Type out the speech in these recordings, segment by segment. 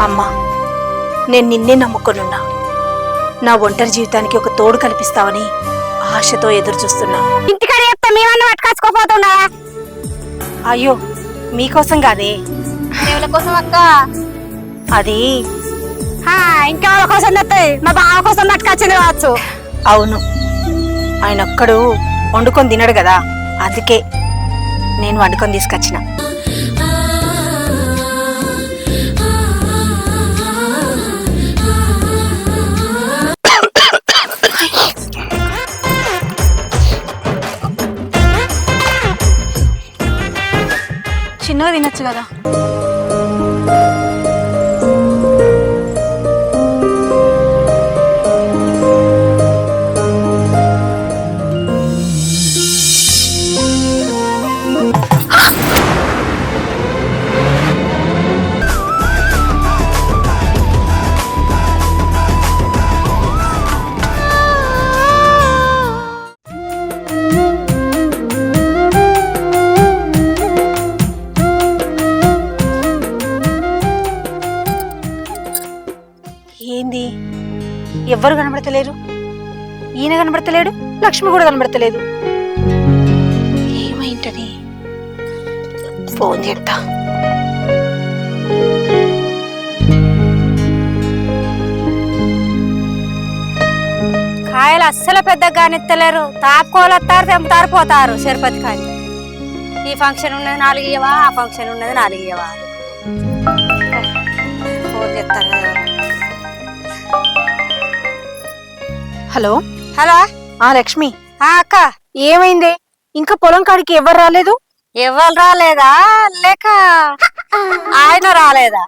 అమ్మా నేను నిన్నే నమ్ముకొనున్నా. నా ఒంటరి జీవితానికి ఒక తోడు కల్పిస్తావని ఆశతో ఎదురు చూస్తున్నా ఇంటికాడ చెప్తా మేమన్నా పట్టుకొచ్చుకోపోతున్నా అయ్యో మీకోసం కాదే? దేవుల కోసం అక్క. అది. ఇంకా వాళ్ళ కోసం తెస్తాయి మా బావ కోసం పట్టుకొచ్చింది కావచ్చు. అవును. ఆయన ఒక్కడు వండుకొని తినడు కదా అందుకే నేను వండుకొని తీసుకొచ్చిన. 命がだ。ఎవ్వరు కనబడతలేరు? ఈయన కనబడతలేడు లక్ష్మి కూడా కనబడతలేదు. ఏమైంటని ఫోన్ చేస్తా కాయలు అస్సలు పెద్దగా కానిత్తలేరు తాపుకోలు వస్తారు తెంపుతారు పోతారు తిరుపతి కాని ఈ ఫంక్షన్ ఉన్నది నాలుగు ఇయ్యవా ఆ ఫంక్షన్ ఉన్నది నాలుగు ఇయ్యవా? ఫోన్ చేస్తారు హలో? హలో? ఆ లక్ష్మి. ఆ అక్క. ఏమైంది? ఇంకా పొలం కాడికి ఎవరు రాలేదు? ఎవరు రాలేదా? లేక ఆయన రాలేదా?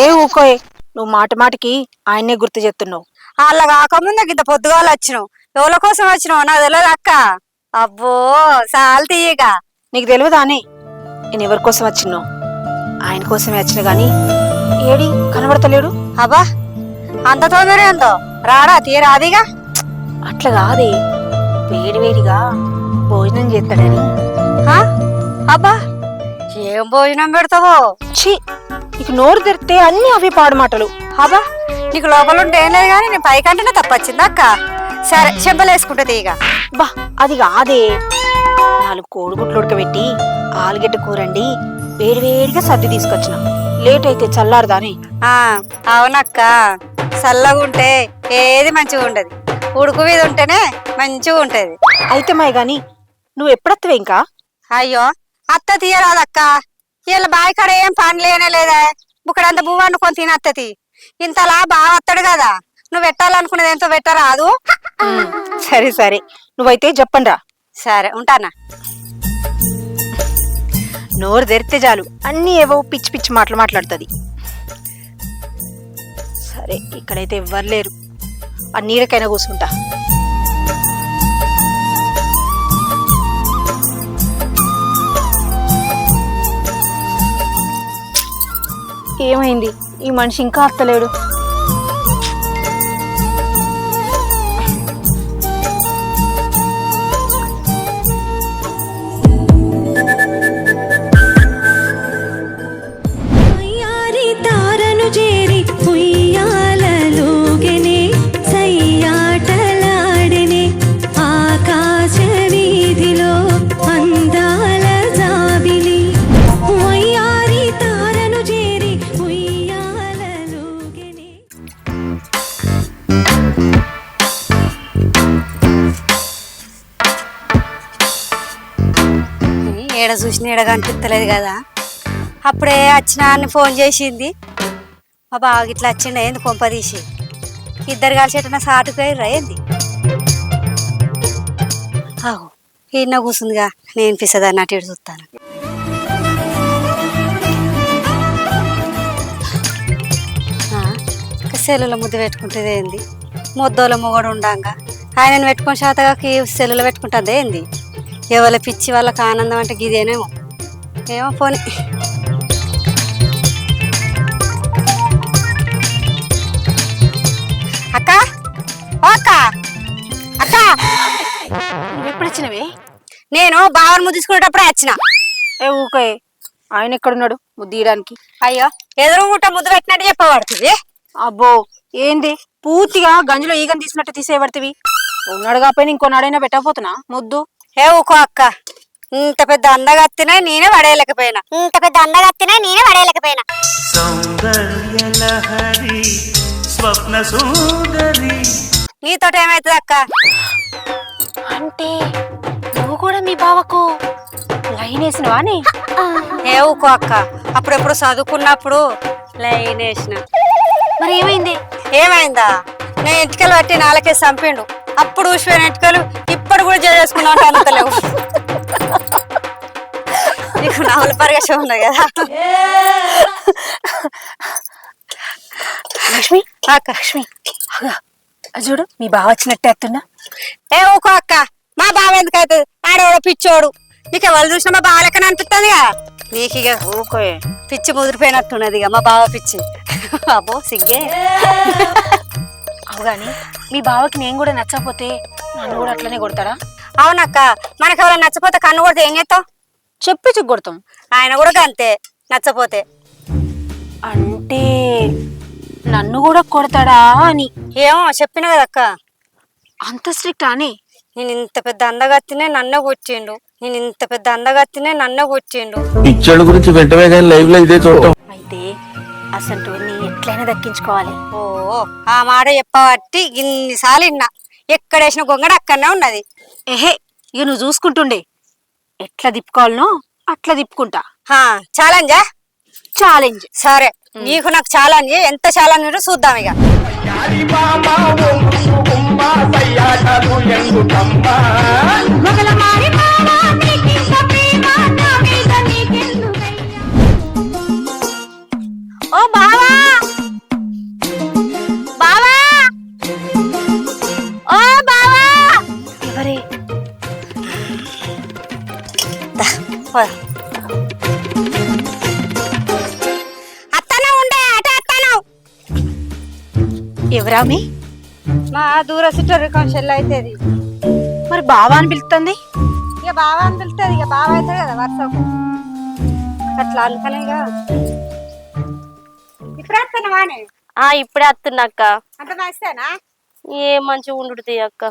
ఏ ఊకోయ్. నువ్వు మాట మాటికి ఆయన్నే గుర్తు చేస్తున్నావు వాళ్ళ కాకముందు ఇంత పొద్దుగాలు వచ్చినావు. ఎవరి కోసం వచ్చినావు? నాకు తెలియదు అక్క. అబ్బో చాలు తీయగా నీకు తెలియదానే నేను ఎవరి కోసం వచ్చినావు ఆయన కోసమే వచ్చిన గాని ఏడి కనబడతలేడు? అబ్బా అంత తొందర ఏందో? రాడా తీరాదిగా అట్లా కాదే. వేడివేడిగా భోజనం చేస్తాడని? అబ్బా ఏం భోజనం పెడతావో? ఛీ నీకు నోరు తెరితే అన్ని అవే పాడు మాటలు అబ్బా నీకు లోపల ఉంటే ఏం లేదు కానీ నేను పైకంటేనే తప్పొచ్చింది అక్క. సరే చెంపలు వేసుకుంటుంది ఇక బా అది కాదే. నాలుగు కోడిగుడ్లు ఉడకబెట్టి ఆలుగడ్డ కూరండి వేడివేడిగా సర్ది తీసుకొచ్చిన. లేట్ అయితే చల్లారదానే. అవునక్క. చల్లగా ఉంటే ఏది మంచిగా ఉండదు ఉడుకు మీద ఉంటేనే మంచిగా ఉంటది. అయితే మాయ గాని నువ్వు ఎప్పుడత్తవే ఇంకా? అయ్యో అత్త తీయరాదక్క. వీళ్ళ బావి కాడ ఏం పని లేనే లేదా. బుక్కడంత పువ్వు వండుకొని తినత్తది ఇంతలా బాగా వస్తాడు కదా. నువ్వు పెట్టాలనుకున్నది ఎంతో పెట్టరాదు. సరే సరే. నువ్వైతే చెప్పండ్రా సరే ఉంటానా? నోరు తెరితే చాలు. అన్నీ ఏవో పిచ్చి పిచ్చి మాటలు మాట్లాడుతుంది. సరే ఇక్కడైతే ఎవ్వరు లేరు. ఆ నీడకైనా కూర్చుంటా ఏమైంది? ఈ మనిషి ఇంకా అత్తలేడు. ఏడ చూసిన కనిపిస్తలేదు కదా. అప్పుడే వచ్చిన అని ఫోన్ చేసింది. మా బావ ఇట్లా వచ్చిండే ఏంది కొంప తీసి? ఇద్దరు కలిసి ఎటన్నా సాటుకు ఏంది? ఆహో ఈయన కూర్చుందిగా నేను పిసది అన్నట్టు ఇటు చూస్తాను సెల్లుల ముద్దు పెట్టుకుంటుంది ఏంది? ముద్దోల మొగడు ఉండంగా. ఆయనను పెట్టుకొని శాతగా సెల్లులో పెట్టుకుంటుంది ఏంది? ఎవరి పిచ్చి వాళ్ళకి ఆనందం అంటే గిదేనేమో. ఏమో పోనీ. అక్క? అక్క? అక్క? ఎప్పుడు వచ్చినవే? నేను బావని ముద్దు తీసుకునేటప్పుడే వచ్చిన. ఏ ఊకే? ఆయన ఎక్కడున్నాడు ముద్దీయడానికి? అయ్యో ఎదురు గుట్ట ముద్దు పెట్టినట్టు చెప్పబడుతుంది. అబ్బో ఏంది? పూర్తిగా గంజిలో ఈగని తీసినట్టు తీసేయబడుతుంది. ఉన్నాడు కాకపోయినా ఇంకో నాడైనా పెట్టకపోతున్నా? ముద్దు? ఏ ఊకో అక్క? ఇంత పెద్ద అందగత్తినే నేనే పడేయలేకపోయినా. ఇంత పెద్ద అందగత్తినే నేనే పడేయలేకపోయినా. స్వప్న సుందరి. నీతోటి ఏమైతుంది అక్క? అంటే నువ్వు కూడా మీ బావకు లైన్ వేసినవాని ఏ ఊకో అక్క? అప్పుడెప్పుడు చదువుకున్నప్పుడు లైన్ వేసిన. మరి ఏమైంది? ఏమైందా? నేను ఎంటికలు పట్టి నాలుగే చంపిండు. అప్పుడు ఊసిపోయిన ఎంటికలు ఇప్పుడు కూడా చేసుకున్నా అంటే అనుకోలేవు నీకు నావల పరిగెషం ఉన్నాయి కదా. లక్ష్మి అక్క లక్ష్మి. చూడు మీ బావ వచ్చినట్టే అత్తున్నా ఏ ఊకో అక్క. మా బావ ఎందుకు అవుతుంది ఆడవాడు పిచ్చోడు? నీకు ఎవరు చూసినా మా బావ లెక్కన అనిపిస్తుంది నీకు ఇక ఓకే పిచ్చి ముదిరిపోయినట్టున్నది ఇక మా బావ పిచ్చి. అబ్బో సిగ్గే. అవు గాని మీ బావకి నేను కూడా నచ్చకపోతే నన్ను కూడా అట్లనే కొడతాడా అవునక్క మనకు ఎవరైనా నచ్చపోతే కన్ను కొడితే ఏం చేస్తావు చెప్పి కొడతాం. ఆయన కూడా అంతే నచ్చపోతే. అంటే నన్ను కూడా కొడతాడా అని? ఏమో చెప్పిన కదక్క అంత స్ట్రిక్ట్ అని? నేను ఇంత పెద్ద అందగత్తినే నన్నే కొట్టిండు. నేను ఇంత పెద్ద అందగత్తినే నన్నే కొట్టిండు. పిచ్చోళ్ళ గురించి వెంటనే కానీ లైవ్లో ఇదే చూడటం. అయితే అసలు ఎట్లయినా దక్కించుకోవాలి. ఓ ఆ మాట చెప్పబట్టి ఇన్నిసార్లు విన్నా ఎక్కడేసిన గొంగడ అక్కడనే ఉన్నది. ఏహే ఇక నువ్వు చూసుకుంటుండే. ఎట్లా తిప్పుకోవాలనో అట్లా తిప్పుకుంటా. హా ఛాలెంజా? ఛాలెంజ్. సరే నీకు నాకు ఛాలెంజ్. ఎంత ఛాలెంజ్ చూద్దాం ఇక ఓ ఎవరామి మా దూర సిట్టర్ రికాన్షెల్ అవుతుంది మరి బావా అని పిలుస్తుంది ఇక బావా అని పిలుస్తుంది ఇక బావ అవుతుంది కదా వర్షం అట్లా అనుకనే ఇక. ఇప్పుడు వస్తున్నావానే ఆ ఇప్పుడే వస్తున్నాక్క అంత మంచిదేనా ఏ మంచిగా ఉండుతుంది అక్క.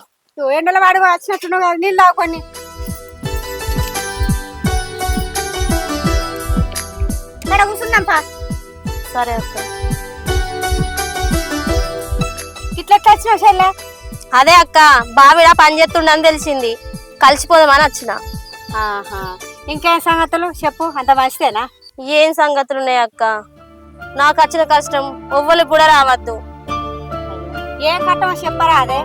ఎండల వాడి వచ్చినట్టున్నావు కదా నీళ్ళు కొన్ని. ఇక్కడ కూర్చుందాం పా. సరే అక్క. ఇట్లా ఎట్లా వచ్చినావు చెల్లె అదే అక్క బావిడ పని చేస్తుండని తెలిసింది. కలిసిపోదామని వచ్చిన. ఆహా. ఇంకేం సంగతులు? చెప్పు అంత మంచిదేనా? ఏం సంగతులు ఉన్నాయి అక్క? నాకు వచ్చిన కష్టం ఎవ్వరికి కూడా రావద్దు. ఏం కట్టమో చెప్పరా అదే?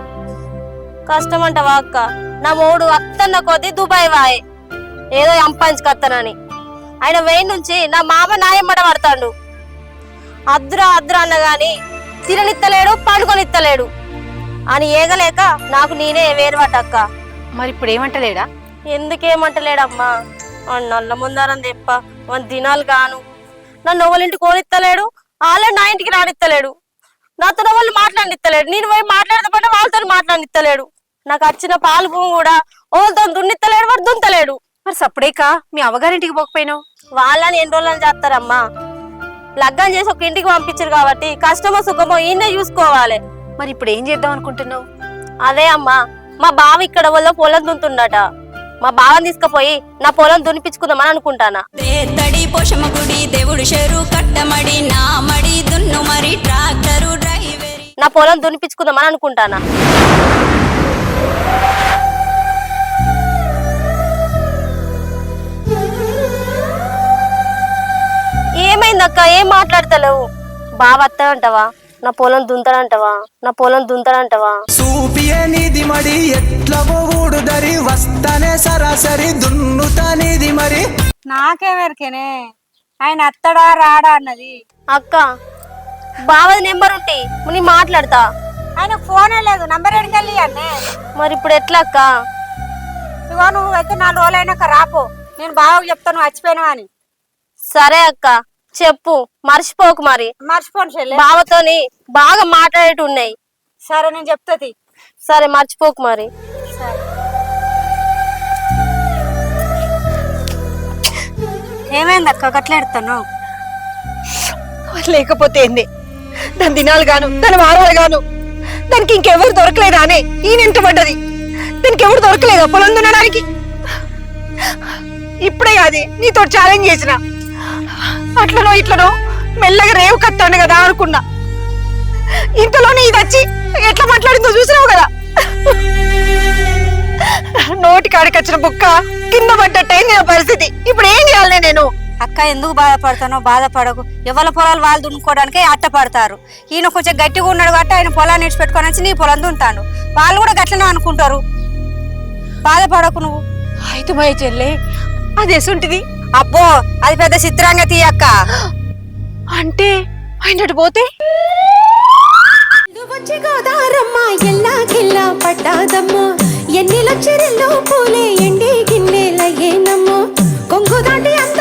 కష్టం అంటవా అక్క? నా మూడు అత్తన్న కొద్ది దుబాయ్ వాయే. ఏదో ఎంపంచుకత్తనని ఆయన వెయిన్ నుంచి నా మామ నాయమ్మడ పడతాడు. అద్దురా అద్దురా అన్న గాని తిననిత్తలేడు పండుకొనిత్తలేడు. అని ఏగలేక నాకు నేనే వేరువాటక్క. మరి ఇప్పుడు ఏమంటలేడా? ఎందుకేమంటలేడమ్మా? వాడు నల్ల ముందారం తెప్ప వాడి దినాలు గాను. నన్ను ఎవరింటికి కోనిత్తలేడు వాళ్ళే నా ఇంటికి రానిత్తలేడు. నాతో వాళ్ళు మాట్లాడిత్తలేడు నేను పోయి మాట్లాడితే పాటు వాళ్ళతో మాట్లాడిత్తలేడు నాకు వచ్చిన పాలు భూమి కూడా వాళ్ళతో దున్నిత్తలేడు వాడు దుంతలేడు. మరి సప్పుడేక? మీ అవ్వగారింటికి పోకపోయినావు? వాళ్ళని ఎన్ని రోజులని చేస్తారమ్మా? లగ్గం చేసి ఒక ఇంటికి పంపించారు కాబట్టి కష్టమో సుఖమో ఈయనే చూసుకోవాలి. మరి ఇప్పుడు ఏం చేద్దాం అనుకుంటున్నావు? అదే అమ్మా మా బావ ఇక్కడ వల్ల పొలం దున్తుండట మా బావని తీసుకుపోయి నా పొలం దున్నిపించుకుందామని అనుకుంటానా? తడి పోషమ గుడి దేవుడు కట్టమడి నా మడి దున్ను మరి ట్రాక్టరు డ్రైవరి. నా పొలం దున్నిపించుకుందామని అనుకుంటానా? ఏమైందక్క ఏం మాట్లాడతలేవు? బావ వస్తాడంటవా నా పొలం దుంతాడంటవా? నా పొలం దుంతాడంటవా? సూపియే నీది మడి ఎట్ల పోగుడు దరి వస్తానే సరాసరి దున్నుతా నీది మరి. నాకేమెరికేనే ఆయన అత్తడా రాడా అన్నది. అక్క బావది నెంబర్ ఉంటే నీ మాట్లాడతా. ఆయన ఫోనే లేదు నంబర్ ఎడికెళ్ళి అన్నే? మరి ఇప్పుడు ఎట్లా అక్క? ఇగో నువ్వు అయితే నాలుగు రోజులు అయినాక రాపో. నేను బావకు చెప్తాను వచ్చిపోయినావు అని. సరే అక్క. చెప్పు మర్చిపోకు మరి. మర్చిపోను చెల్లె బావతోని బాగా మాట్లాడేటి ఉన్నాయి. సరే నేను చెప్తాది సరే మర్చిపోకు మరి. ఏమైంది అక్క? గట్ల ఎడతాను లేకపోతే ఏంది? దాని దినాలు గాను దాని వారాలు గాను. దానికి ఇంకెవరు దొరకలేదా అనే ఈయన ఇంట పడ్డది. దానికి ఎవరు దొరకలేదా పొలం దున్నడానికి? ఇప్పుడే కాదు నీతో ఛాలెంజ్ చేసిన. అట్లనో ఇట్లనో మెల్లగా రేవు కత్తాను కదా అనుకున్నా. ఇంతలోనే ఇది వచ్చి ఎట్లా మాట్లాడిందో చూసినావు కదా? నోటి కాడికి వచ్చిన బుక్క కింద పడ్డట్టయింది నా పరిస్థితి? ఇప్పుడు ఏం చేయాలి నేను? అక్క ఎందుకు బాధపడతానో బాధపడకు. ఎవరి పొలాలు వాళ్ళు దున్నుకోవడానికి అట్ట పడతారు ఈయన కొంచెం గట్టిగా ఉన్నాడు కాబట్టి ఆయన పొలాన్ని ఇడిచిపెట్టుకొని వచ్చి నీ పొలం దున్నుతాడు. వాళ్ళు కూడా గట్లనే అనుకుంటారు. బాధపడకు నువ్వు. అయితే మా చెల్లె అది ఎసుంటిది. అబ్బో అది పెద్ద చిత్రంగా తీయక్క అంటే ఆయన పోతే? వచ్చి గోదారమ్మ ఎల్లా గిల్లా పడ్డాదమ్మో. ఎన్ని లక్షరిల్లో పూలే ఎండి గిన్నెలయ్యేనమ్మో. కొంగు దాటి అందాలన్నీ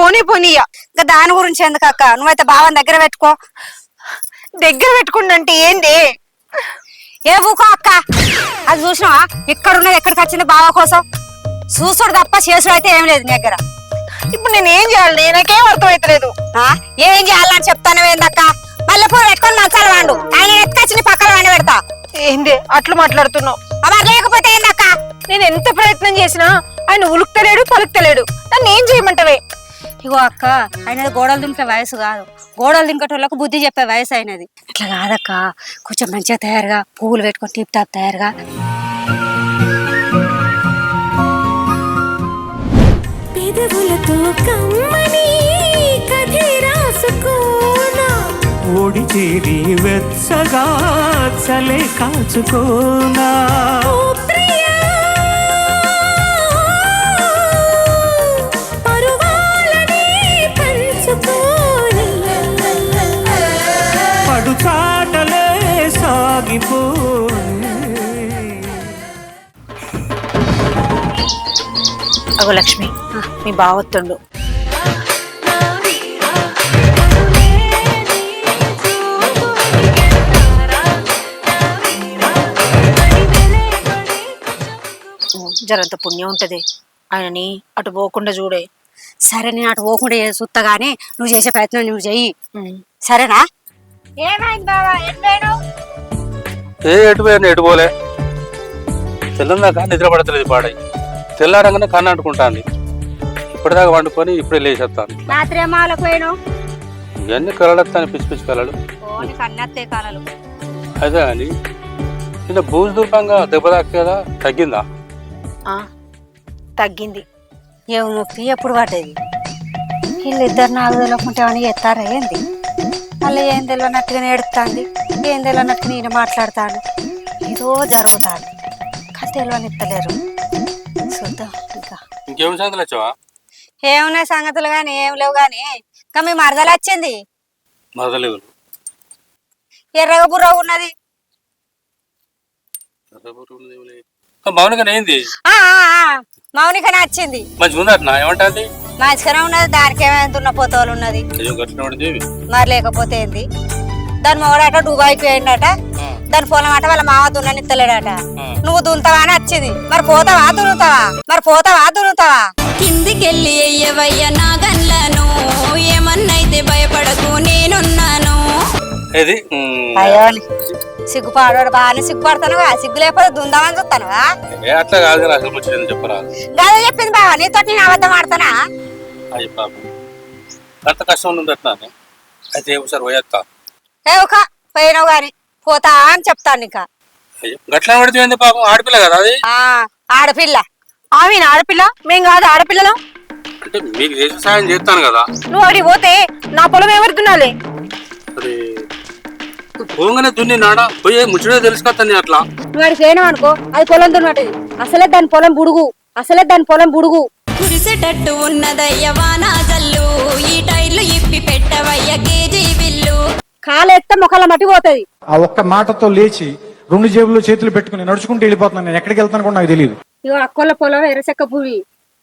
పోనే పోనీయ ఇంకా దాని గురించి ఎందుకు అక్క? నువ్వైతే భావం దగ్గర పెట్టుకో. దగ్గర పెట్టుకుండంటే ఏంది? ఏ ఊకో అక్క? అది చూసినావా? ఇక్కడ ఉన్నది ఎక్కడికి వచ్చింది బావ కోసం? చూసుడు తప్ప చేసుడు అయితే ఏం లేదు నీ దగ్గర. ఇప్పుడు నేను ఏం చేయాలి? నాకేం అర్థమైతలేదు? ఏం చేయాలని చెప్తాను ఏందక్క మల్లెపూలు పెట్టుకొని నచ్చాలి వాడు. ఆయన ఎత్తుకొచ్చి పక్కన వాడిని పెడతా. ఏంది? అట్లు మాట్లాడుతున్నావు. మరి లేకపోతే ఏందక్క నేను ఎంత ప్రయత్నం చేసినా ఆయన ఉలుకుతలేడు పలుకుతలేడు. నన్ను ఏం చేయమంటవే? ఇగో అక్క ఆయనది గోడలు దింపే వయసు కాదు. గోడలు దింపేటోళ్ళకు బుద్ధి చెప్పే వయసు అయినది. అట్లా కాదక్క కొంచెం మంచిగా తయారుగా పువ్వులు పెట్టుకొని టిప్ టాప్ తయారుగా. పెదవులతో కమ్మని కథే రాసుకోనా ఓడి చేరి వెచ్చగా చలే కాచుకోనా అగో లక్ష్మి మీ బావత్తుండు జరంత పుణ్యం ఉంటది. ఆయనని అటు పోకుండా చూడే. సరే నేను అటు పోకుండా చూస్తా గానీ నువ్వు చేసే ప్రయత్నం నువ్వు చెయ్యి. సరేనా? ఏమైంది బావా? ఎట్లేను ఏ ఎటు పోయాను ఎటు పోలే. తెల్లందాక నిద్ర పడతలేదు పాడై. తెల్లారంగానే కన్ను అంటుకుంటాను ఇప్పటిదాకా వండుకొని ఇప్పుడే లేచేస్తాను రాత్రి ఏమాలకు పోయిను ఇవన్నీ కలడతాను పిచ్చి పిచ్చి కాలాలు. అదే ఇంత బూజు దూపంగా దెబ్బ తాకి కదా తగ్గిందా? ఆ, తగ్గింది. ఏం నొప్పి ఎప్పుడు పడ్డది. వీళ్ళిద్దరు నాలుగు తెలియకుంటే అని ఎత్తారా ఏంది? మళ్ళీ ఏం తెలియనట్టుగా ఏడుతుంది ఏం తెలియనట్టు నేను మాట్లాడతాను. ఏదో జరుగుతాను చూద్దాం ఇంకా. ఇంకేం సంగతులు వచ్చావా? ఏమున్నాయి సంగతులు కానీ ఏం లేవు కానీ ఇంకా మీ మరదలు వచ్చింది? మరదలేవు ఎర్రగా బుర్రగా ఉన్నది. మౌనికనే ఏంది మౌనికనే వచ్చింది. మంచి ముందట ఏమంటుంది? మంచిగానే ఉన్నది. దానికి ఏమైనా పోతోలు ఉన్నది? మరి లేకపోతే ఏంది? దాని మొగడట దుబాయ్కి పోయిండట దాని పొలం అట వాళ్ళ మామ దున్ననిత్తలేడట నువ్వు దున్తావా అని వచ్చింది మరి పోతావా దున్నుతావా? మరి పోతావా దున్నుతావా? కిందికెళ్ళి ఎయ్యవయ్య నా గన్లను ఏమన్నైతే భయపడకు నేనున్నాను. ఏది? అయ్యో బాగానే సిగ్గుపడతానువా సిగ్గు లేకపోతే దుందామని చూస్తానువా? అట్లా కాదు అసలు ముచ్చని చెప్పరాదు గదే చెప్పింది బావా నీతో నేను అబద్ధం ఆడతానా అయ్యి పాపం అంత కష్టం ఉందట అయితే ఒకసారి పోయేస్తా ఏ ఒక పోయినావు గాని పోతా అని చెప్తాను ఇంకా. గట్ల పడితే పాపం? ఆడపిల్ల కదా అది? ఆ ఆడపిల్ల. ఆమె ఆడపిల్ల? మేం కాదు ఆడపిల్లలం. అంటే మీకు చేసిన సాయం చేస్తాను కదా. నువ్వు అడిగి పోతే నా పొలం ఎవరు దున్నాలి? పోగానే దున్ని నాడా పోయే ముచ్చడే తెలుసుకొస్తాను అట్లా. నువ్వు అడిగి పోయినావు అనుకో అది పొలం దున్నటది అసలే దాని పొలం బుడుగు. అసలే దాని పొలం బుడుగు. కురిసేటట్టు ఉన్నదయ్య వానా జల్లు ఈ టైర్లు ఇప్పి పెట్టవయ్య కేజీ కాలెత్తే ముఖాల మట్టి పోతుంది. ఆ ఒక్క మాటతో లేచి రెండు జేబుల్లో చేతులు పెట్టుకుని నడుచుకుంటూ వెళ్ళిపోతున్నాను నేను. ఎక్కడికి వెళ్తాను కూడా నాకు తెలియదు ఇగో అక్కోళ్ళ పొలం ఎర్రచెక్క భూమి.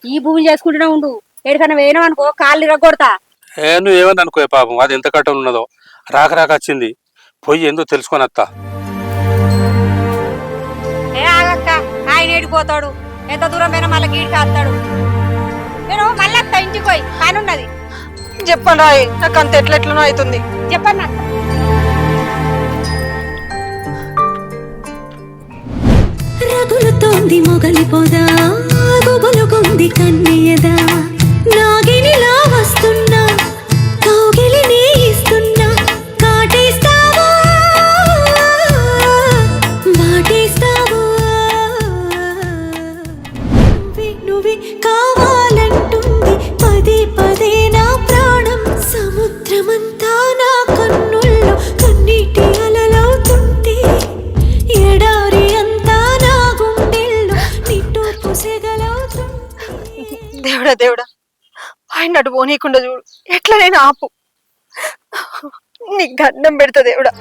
ఈ భూమి చేసుకుంటూనే ఉండు. ఎక్కడికన్నా వేయనావు అనుకో కాళ్ళు ఇరగొడతా. ఏ నువ్వు ఏమని అనుకో పాపం? అది ఎంత కట్టం ఉన్నదో. రాక రాక వచ్చింది. పోయి ఎందుకు తెలుసుకొని వస్తా ఏ ఆగక్క ఆయన ఏడిపోతాడు ఎంత దూరం పోయినా మళ్ళీ గీడికి వస్తాడు నేను మళ్ళీ అత్త ఇంటికి పోయి. పని ఉన్నది చెప్పండి రాయ్ నాకు అంత ఎట్లెట్లనో అవుతుంది. చెప్పండి అత్త రగులుతోంది మొగలి పొదా కన్నయ్యదా దేవుడా దేవుడా? ఆయన అటు పోనీయకుండా చూడు. ఎట్లనైనా ఆపు. నీ గండం పెడతా దేవుడా.